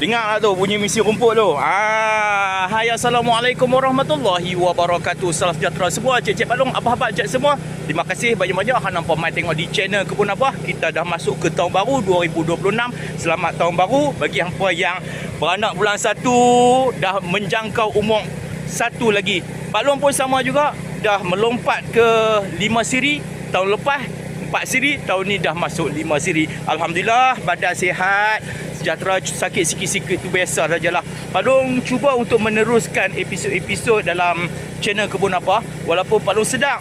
Dengar lah tu bunyi misi rumput tu. Ah, hai assalamualaikum warahmatullahi wabarakatuh. Salam sejahtera semua. Cik-cik balong abah-abah cik semua. Terima kasih banyak-banyak hang nampak mai tengok di channel Kebun Abah. Kita dah masuk ke tahun baru 2026. Selamat tahun baru bagi hangpa yang beranak bulan satu dah menjangkau umur satu lagi. Pak Long pun sama juga dah melompat ke lima siri tahun lepas empat siri tahun ni dah masuk lima siri Alhamdulillah badan sihat sejahtera sakit sikit-sikit tu biasa sajalah Pak Long cuba untuk meneruskan episod-episod dalam channel Kebun Apa walaupun Pak Long sedang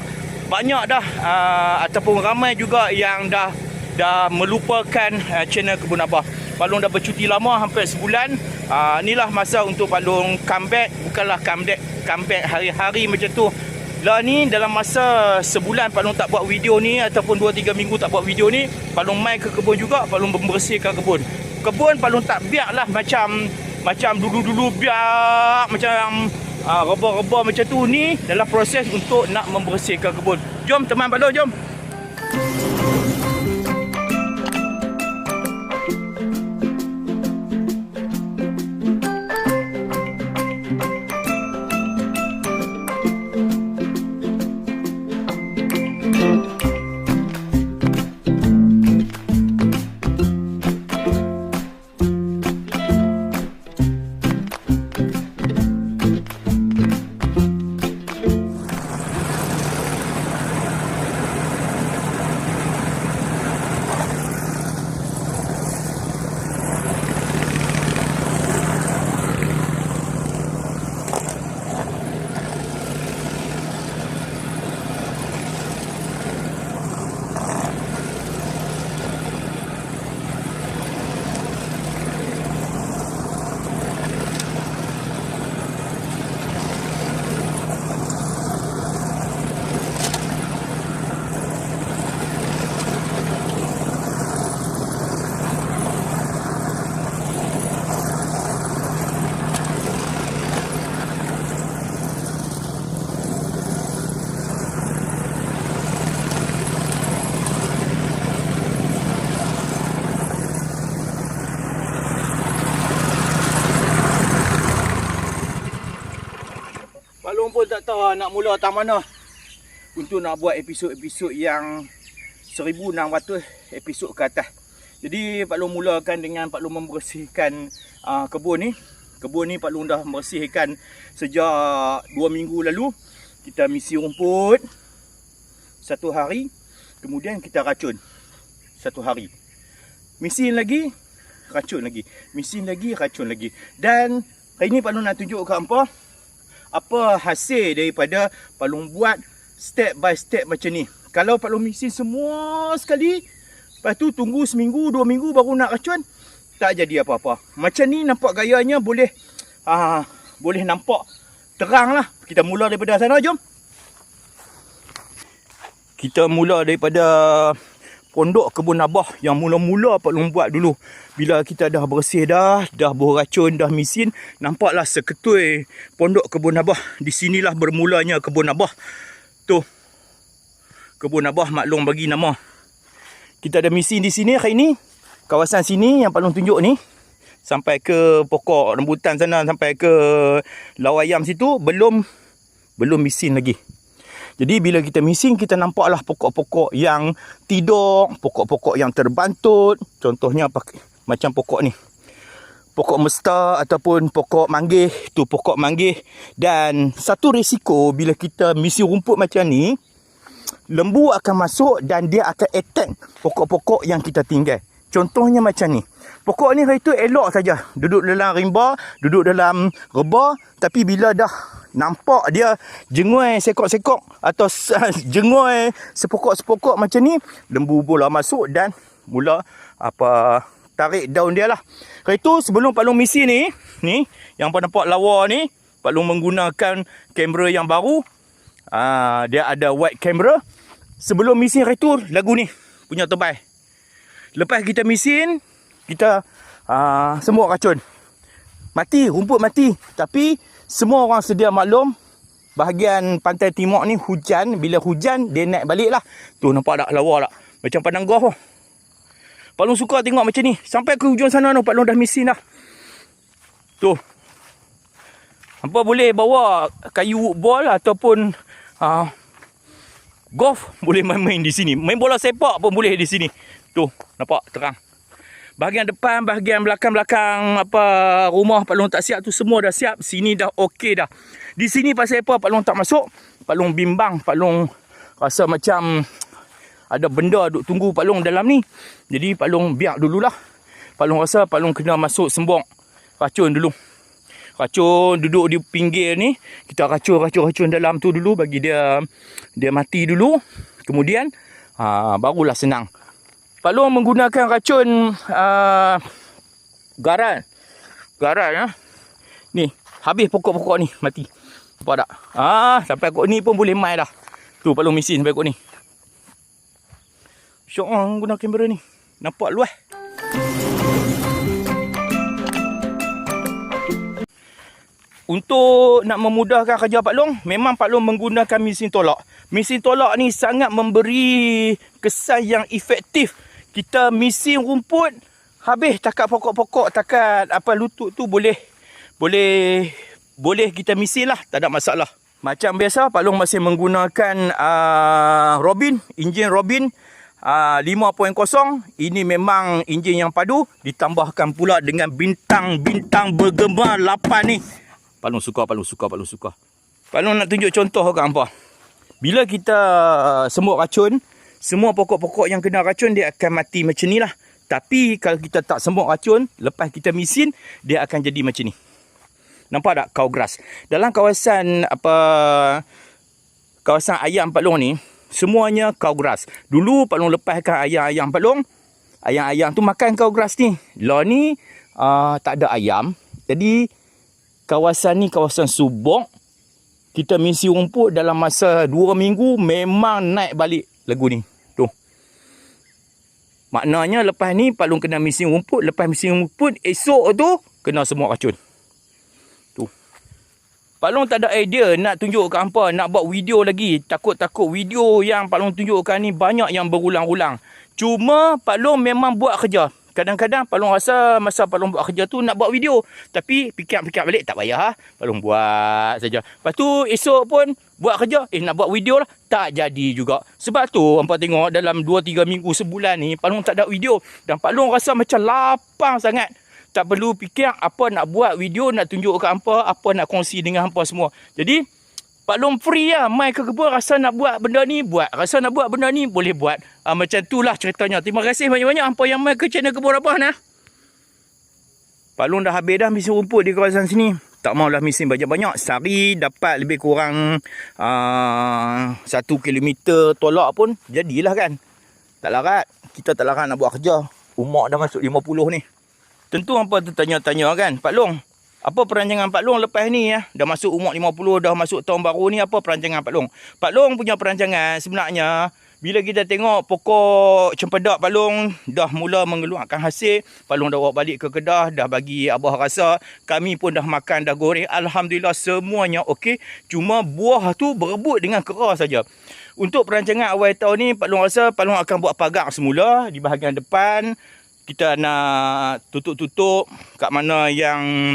banyak dah uh, ataupun ramai juga yang dah dah melupakan uh, channel Kebun Abah. Pak Long dah bercuti lama hampir sebulan. Uh, inilah masa untuk Pak Long comeback. Bukanlah comeback, comeback hari-hari macam tu. Lah ni dalam masa sebulan Pak Long tak buat video ni ataupun 2-3 minggu tak buat video ni, Pak Long mai ke kebun juga, Pak Long membersihkan kebun. Kebun Pak Long tak biarlah macam macam dulu-dulu biar macam uh, reba-reba macam tu ni dalam proses untuk nak membersihkan kebun. Jom teman Long, jom. Tahu nak mula tak mana untuk nak buat episod-episod yang 1600 episod ke atas. Jadi Pak Long mulakan dengan Pak Long membersihkan uh, kebun ni. Kebun ni Pak Long dah membersihkan sejak 2 minggu lalu. Kita misi rumput satu hari. Kemudian kita racun satu hari. Misin lagi, racun lagi. Misin lagi, racun lagi. Dan hari ni Pak Long nak tunjuk ke hampa apa hasil daripada Pak Long buat step by step macam ni. Kalau Pak Long misin semua sekali, lepas tu tunggu seminggu, dua minggu baru nak racun, tak jadi apa-apa. Macam ni nampak gayanya boleh ah boleh nampak terang lah. Kita mula daripada sana, jom. Kita mula daripada pondok kebun abah yang mula-mula Pak Long buat dulu. Bila kita dah bersih dah, dah beracun, dah misin, nampaklah seketui pondok kebun abah. Di sinilah bermulanya kebun abah. Tu. Kebun abah Mak Long bagi nama. Kita ada misin di sini hari ni. Kawasan sini yang Pak Long tunjuk ni. Sampai ke pokok rambutan sana, sampai ke lawayam situ. Belum belum misin lagi. Jadi bila kita missing kita nampaklah pokok-pokok yang tidur, pokok-pokok yang terbantut. Contohnya macam pokok ni. Pokok mesta ataupun pokok manggih, tu pokok manggih dan satu risiko bila kita misi rumput macam ni, lembu akan masuk dan dia akan attack pokok-pokok yang kita tinggal. Contohnya macam ni. Pokok ni hari tu elok saja. Duduk dalam rimba, duduk dalam reba, tapi bila dah nampak dia jengui sekok-sekok atau jengui sepokok-sepokok macam ni, lembu pula masuk dan mula apa tarik daun dia lah. Hari tu sebelum Pak Long misi ni, ni yang Pak nampak lawa ni, Pak Long menggunakan kamera yang baru. Ah, dia ada wide camera. Sebelum misi hari tu lagu ni punya terbaik. Lepas kita misin, kita uh, semua racun. Mati, rumput mati. Tapi semua orang sedia maklum bahagian pantai timur ni hujan. Bila hujan, dia naik balik lah. Tu nampak tak lawa tak? Macam padang golf tu. Pak Long suka tengok macam ni. Sampai ke hujung sana tu, Pak Long dah misin dah. Tu. Hampa boleh bawa kayu ball ataupun uh, golf boleh main-main di sini. Main bola sepak pun boleh di sini. Tu, nampak terang. Bahagian depan, bahagian belakang-belakang apa rumah Pak Long tak siap tu semua dah siap. Sini dah okey dah. Di sini pasal apa Pak Long tak masuk? Pak Long bimbang, Pak Long rasa macam ada benda duk tunggu Pak Long dalam ni. Jadi Pak Long biar dululah. Pak Long rasa Pak Long kena masuk sembok racun dulu. Racun duduk di pinggir ni. Kita racun-racun-racun dalam tu dulu bagi dia dia mati dulu. Kemudian ha, barulah senang. Pak Long menggunakan racun uh, garan. Garan ya. Ni, habis pokok-pokok ni mati. Nampak tak? Ah, sampai kot ni pun boleh mai dah. Tu Pak Long mesin sampai kot ni. Syok orang guna kamera ni. Nampak luas. Untuk nak memudahkan kerja Pak Long, memang Pak Long menggunakan mesin tolak. Mesin tolak ni sangat memberi kesan yang efektif. Kita mesin rumput, habis takat pokok-pokok, takat apa lutut tu boleh boleh boleh kita mesin lah, tak ada masalah. Macam biasa, Pak Long masih menggunakan uh, Robin, enjin Robin uh, 5.0. Ini memang enjin yang padu, ditambahkan pula dengan bintang-bintang bergema 8 ni. Pak Long suka, Pak Long suka, Pak Long suka. Pak Long nak tunjuk contoh ke apa? Bila kita uh, semut racun, semua pokok-pokok yang kena racun dia akan mati macam ni lah. Tapi kalau kita tak semut racun, lepas kita mesin, dia akan jadi macam ni. Nampak tak cow grass? Dalam kawasan apa kawasan ayam Pak Long ni, semuanya cow grass. Dulu Pak Long lepaskan ayam-ayam Pak Long, ayam-ayam tu makan cow grass ni. Lah ni uh, tak ada ayam. Jadi kawasan ni kawasan subok. Kita misi rumput dalam masa 2 minggu memang naik balik lagu ni. Tu. Maknanya lepas ni Pak Long kena misi rumput, lepas misi rumput esok tu kena semua racun. Pak Long tak ada idea nak tunjuk ke hampa, nak buat video lagi. Takut-takut video yang Pak Long tunjukkan ni banyak yang berulang-ulang. Cuma Pak Long memang buat kerja. Kadang-kadang Pak Long rasa masa Pak Long buat kerja tu nak buat video. Tapi fikir-fikir balik tak payah. Pak Long buat saja. Lepas tu esok pun buat kerja. Eh nak buat video lah. Tak jadi juga. Sebab tu hampa tengok dalam 2-3 minggu sebulan ni Pak Long tak ada video. Dan Pak Long rasa macam lapang sangat tak perlu fikir apa nak buat video nak tunjuk ke hampa, apa nak kongsi dengan hampa semua. Jadi Pak Long free lah mai ke kebun rasa nak buat benda ni buat. Rasa nak buat benda ni boleh buat. Ha, macam itulah ceritanya. Terima kasih banyak-banyak hampa yang mai ke channel kebun apa nah. Pak Long dah habis dah mesin rumput di kawasan sini. Tak maulah mesin banyak-banyak. Sehari dapat lebih kurang uh, satu kilometer tolak pun jadilah kan. Tak larat. Kita tak larat nak buat kerja. Umur dah masuk 50 ni. Tentu hampa tertanya-tanya kan, Pak Long. Apa perancangan Pak Long lepas ni ya? Dah masuk umur 50, dah masuk tahun baru ni apa perancangan Pak Long? Pak Long punya perancangan sebenarnya bila kita tengok pokok cempedak Pak Long dah mula mengeluarkan hasil, Pak Long dah bawa balik ke Kedah, dah bagi abah rasa, kami pun dah makan, dah goreng. Alhamdulillah semuanya okey. Cuma buah tu berebut dengan keras saja. Untuk perancangan awal tahun ni, Pak Long rasa Pak Long akan buat pagar semula di bahagian depan kita nak tutup-tutup kat mana yang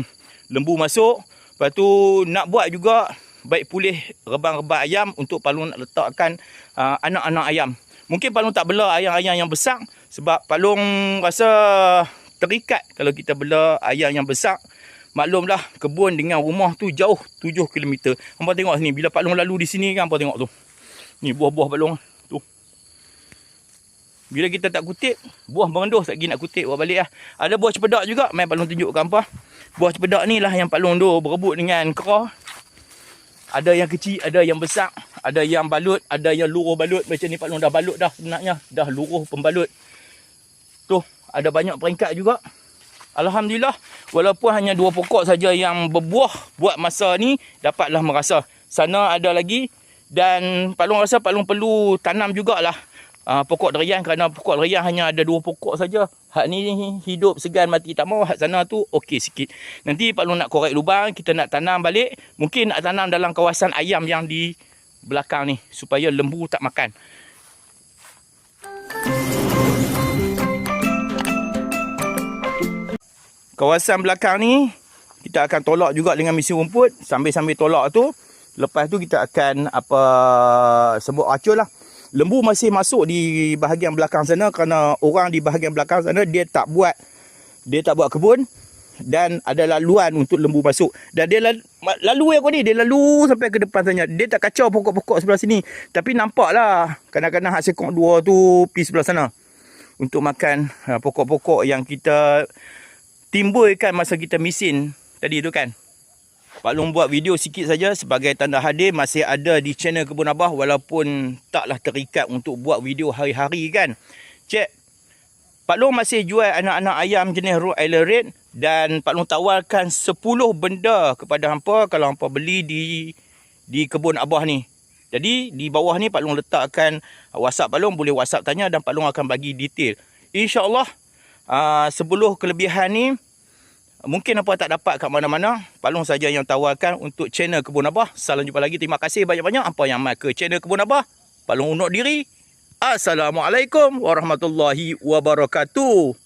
lembu masuk. Lepas tu nak buat juga baik pulih rebang-rebang ayam untuk Palung nak letakkan uh, anak-anak ayam. Mungkin Palung tak bela ayam-ayam yang besar sebab Palung rasa terikat kalau kita bela ayam yang besar. Maklumlah kebun dengan rumah tu jauh 7 km. Hampa tengok sini bila Palung lalu di sini kan hampa tengok tu. Ni buah-buah Palung. Bila kita tak kutip, buah merenduh tak nak kutip buat balik lah. Ada buah cepedak juga, main Pak Long tunjukkan apa. Buah cepedak ni lah yang Pak Long tu berebut dengan kerah. Ada yang kecil, ada yang besar. Ada yang balut, ada yang luruh balut. Macam ni Pak Long dah balut dah sebenarnya. Dah luruh pembalut. Tu, ada banyak peringkat juga. Alhamdulillah, walaupun hanya dua pokok saja yang berbuah buat masa ni, dapatlah merasa. Sana ada lagi dan Pak Long rasa Pak Long perlu tanam jugalah uh, pokok durian kerana pokok durian hanya ada dua pokok saja. Hak ni hidup segan mati tak mau. Hak sana tu okey sikit. Nanti Pak Long nak korek lubang, kita nak tanam balik. Mungkin nak tanam dalam kawasan ayam yang di belakang ni supaya lembu tak makan. Kawasan belakang ni kita akan tolak juga dengan mesin rumput sambil-sambil tolak tu lepas tu kita akan apa sebut racun lah lembu masih masuk di bahagian belakang sana kerana orang di bahagian belakang sana dia tak buat dia tak buat kebun dan ada laluan untuk lembu masuk. Dan dia lalu, lalu aku ni dia lalu sampai ke depan sana. Dia tak kacau pokok-pokok sebelah sini. Tapi nampaklah kadang-kadang hak sekok dua tu pergi sebelah sana untuk makan ha, pokok-pokok yang kita timbulkan masa kita misin tadi tu kan Pak Long buat video sikit saja sebagai tanda hadir masih ada di channel Kebun Abah walaupun taklah terikat untuk buat video hari-hari kan. Cek. Pak Long masih jual anak-anak ayam jenis Rhode Island Red dan Pak Long tawarkan 10 benda kepada hampa kalau hampa beli di di kebun abah ni. Jadi di bawah ni Pak Long letakkan WhatsApp Pak Long boleh WhatsApp tanya dan Pak Long akan bagi detail. Insya-Allah uh, sebelum kelebihan ni mungkin apa tak dapat kat mana-mana, Pak Long saja yang tawarkan untuk channel Kebun Abah. Salam jumpa lagi. Terima kasih banyak-banyak apa yang mai ke channel Kebun Abah. Pak Long undur diri. Assalamualaikum warahmatullahi wabarakatuh.